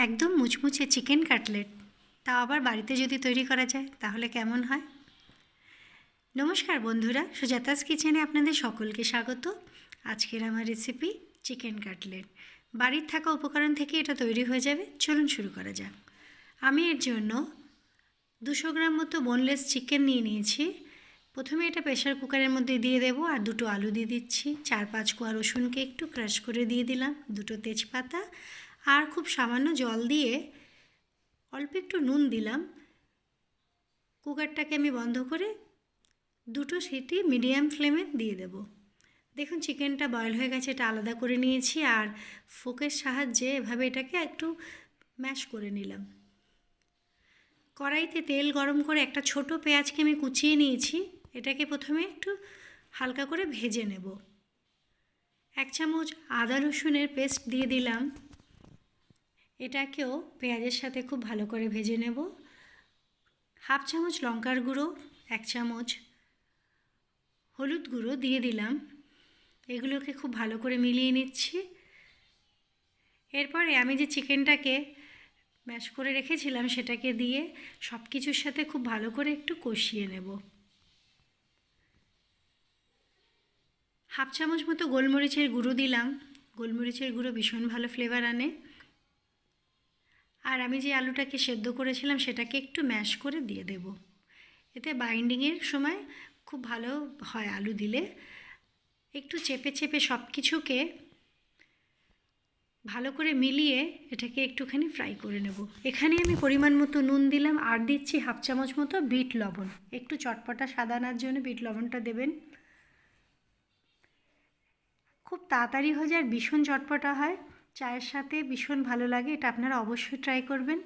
একদম মুচমুচে chicken cutlet. তাও আবার বাড়িতে যদি তৈরি করা যায়, তাহলে কেমন হয়? নমস্কার বন্ধুরা, সুজাতাস কিচেনে আপনাদের সকলকে স্বাগত। আজকের আমার রেসিপি চিকেন কাটলেট। বাড়ির থাকা উপকরণ থেকে এটা তৈরি হয়ে যাবে। চলুন শুরু করা যাক। আমি এর জন্য দুশো গ্রাম মতো বোনলেস চিকেন নিয়ে নিয়েছি। প্রথমে এটা প্রেশার কুকারের মধ্যে দিয়ে দেবো আর দুটো আলু দিয়ে দিচ্ছি। চার পাঁচ কোয়া রসুনকে একটু ক্রাশ করে দিয়ে দিলাম। দুটো তেজপাতা আর খুব সামান্য জল দিয়ে অল্প একটু নুন দিলাম। কুকারটাকে আমি বন্ধ করে দুটো সিটি মিডিয়াম ফ্লেমে দিয়ে দেব। দেখুন চিকেনটা বয়েল হয়ে গেছে, এটা আলাদা করে নিয়েছি আর ফোকের সাহায্যে এভাবে এটাকে একটু ম্যাশ করে নিলাম। কড়াইতে তেল গরম করে একটা ছোট পেঁয়াজকে আমি কুচিয়ে নিয়েছি, এটাকে প্রথমে একটু হালকা করে ভেজে নেব। এক চামচ আদা রসুনের পেস্ট দিয়ে দিলাম। এটাকেও পেঁয়াজের সাথে খুব ভালো করে ভেজে নেব। হাফ চামচ লঙ্কার গুঁড়ো, এক চামচ হলুদ গুঁড়ো দিয়ে দিলাম। এগুলোকে খুব ভালো করে মিলিয়ে নিচ্ছি। এরপরে আমি যে চিকেনটাকে ম্যাশ করে রেখেছিলাম সেটাকে দিয়ে সব কিছুর সাথে খুব ভালো করে একটু কষিয়ে নেব। হাফ চামচ মতো গোলমরিচের গুঁড়ো দিলাম। গোলমরিচের গুঁড়ো ভীষণ ভালো ফ্লেভার আনে। আর আমি যে আলুটাকে সেদ্ধ করেছিলাম, সেটাকে একটু ম্যাশ করে দিয়ে দেব। এতে বাইন্ডিংয়ের সময় খুব ভালো হয় আলু দিলে। একটু চেপে চেপে সব কিছুকে ভালো করে মিলিয়ে এটাকে একটুখানি ফ্রাই করে নেব। এখানে আমি পরিমাণ মতো নুন দিলাম, আর দিচ্ছি হাফ চামচ মতো বিট লবণ। একটু চটপটা সাদানার জন্য বিট লবণটা দেবেন। খুব তাড়াতাড়ি হয়ে যায় আর ভীষণ চটপটা হয়। চায়ের সাথে ভীষণ ভালো লাগে, এটা আপনারা অবশ্যই ট্রাই করবেন।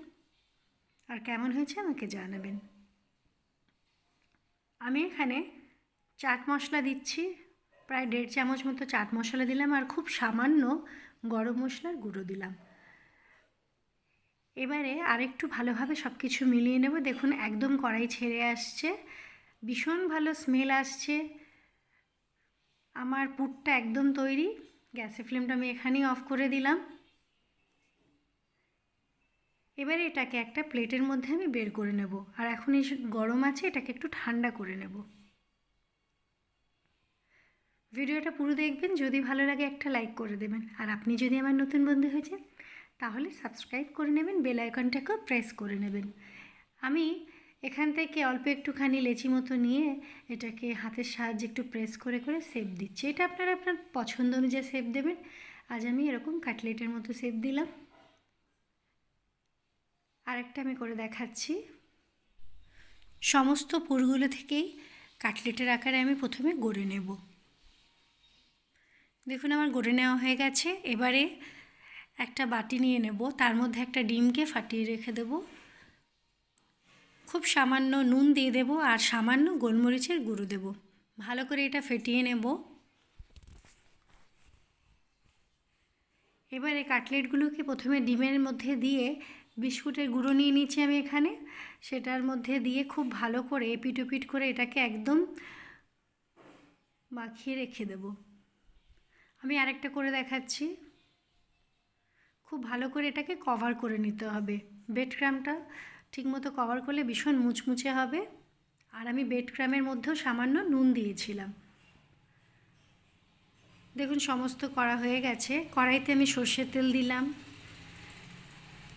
আর কেমন হয়েছে আমাকে জানাবেন। আমি এখানে চাট মশলা দিচ্ছি, প্রায় দেড় চামচ মতো চাট মশলা দিলাম আর খুব সামান্য গরম মশলার গুঁড়ো দিলাম। এবারে আরেকটু ভালোভাবে সব কিছু মিলিয়ে নেব। দেখুন, একদম কড়াই ছেড়ে আসছে, ভীষণ ভালো স্মেল আসছে। আমার পুরটা একদম তৈরি। গ্যাসের ফ্লেমটা আমি এখানেই অফ করে দিলাম। এবারে এটাকে একটা প্লেটের মধ্যে আমি বের করে নেব। আর এখন এই গরম আছে, এটাকে একটু ঠান্ডা করে নেব। ভিডিওটা পুরো দেখবেন, যদি ভালো লাগে একটা লাইক করে দেবেন। আর আপনি যদি আমার নতুন বন্ধু হয়েছেন, তাহলে সাবস্ক্রাইব করে নেবেন, বেল আইকনটাকেও প্রেস করে নেবেন। আমি এখান থেকে অল্প একটুখানি লেচি মতো নিয়ে এটাকে হাতের সাহায্যে একটু প্রেস করে করে সেপ দিচ্ছি। এটা আপনারা আপনার পছন্দ অনুযায়ী সেপ দেবেন। আজ আমি এরকম কাটলেটের মতো সেপ দিলাম। আরেকটা আমি করে দেখাচ্ছি। সমস্ত পুরগুলো থেকেই কাটলেটের আকারে আমি প্রথমে গড়ে নেব। দেখুন আমার গড়ে নেওয়া হয়ে গেছে। এবারে একটা বাটি নিয়ে নেব। তার মধ্যে একটা ডিমকে ফাটিয়ে রেখে দেব। খুব সামান্য নুন দিয়ে দেব আর সামান্য গোলমরিচের গুঁড়ো দেব। ভালো করে এটা ফেটিয়ে নেব। এবারে কাটলেটগুলোকে প্রথমে ডিমের মধ্যে দিয়ে বিস্কুটের গুঁড়ো নিয়ে নিচ্ছি আমি এখানে। সেটার মধ্যে দিয়ে খুব ভালো করে এপিট ওপিট করে এটাকে একদম মাখিয়ে রেখে দেব। আমি আরেকটা করে দেখাচ্ছি। খুব ভালো করে এটাকে কভার করে নিতে হবে। বেড ক্রামটা ঠিকমতো কভার করলে ভীষণ মুচমুচে হবে। আর আমি বেড ক্রামের মধ্যেও সামান্য নুন দিয়েছিলাম। দেখুন, সমস্ত করা হয়ে গেছে। কড়াইতে আমি সর্ষের তেল দিলাম।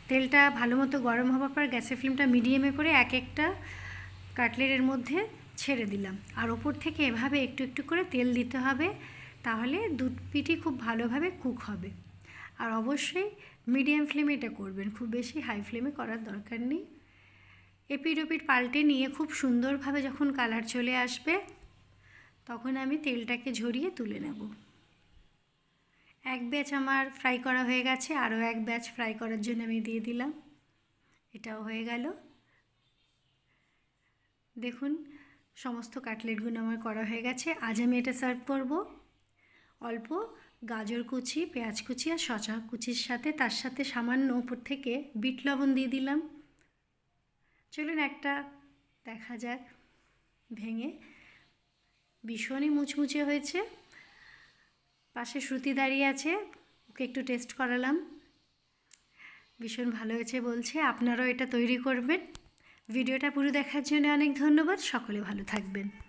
তেলটা ভালো মতো গরম হওয়ার পর গ্যাসের ফ্লেমটা মিডিয়ামে করে এক একটা কাটলেটের মধ্যে ছেড়ে দিলাম। আর ওপর থেকে এভাবে একটু একটু করে তেল দিতে হবে, তাহলে দুধ পিঠি খুব ভালোভাবে কুক হবে। আর অবশ্যই মিডিয়াম ফ্লেমে এটা করবেন। খুব বেশি হাই ফ্লেমে করার দরকার নেই। এপিড ওপিড পাল্টে নিয়ে খুব সুন্দরভাবে যখন কালার চলে আসবে, তখন আমি তেলটাকে ঝরিয়ে তুলে নেব। এক ব্যাচ আমার ফ্রাই করা হয়ে গেছে, আরও এক ব্যাচ ফ্রাই করার জন্য আমি দিয়ে দিলাম। এটাও হয়ে গেল। দেখুন, সমস্ত কাটলেটগুলো আমার করা হয়ে গেছে। আজ আমি এটা সার্ভ করব। অল্প গাজর কুচি, পেঁয়াজ কুচি আর শশা কুচির সাথে, তার সাথে সামান্য উপর থেকে বিট লবণ দিয়ে দিলাম। চলুন একটা দেখা যাক। ভেঙে ভীষণই মুচমুচে হয়েছে। পাশে শ্রুতি দাঁড়িয়ে আছে, ওকে একটু টেস্ট করালাম। ভীষণ ভালো হয়েছে বলছে, আপনারাও এটা তৈরি করবেন। ভিডিওটা পুরো দেখার জন্য অনেক ধন্যবাদ, সকলে ভালো থাকবেন।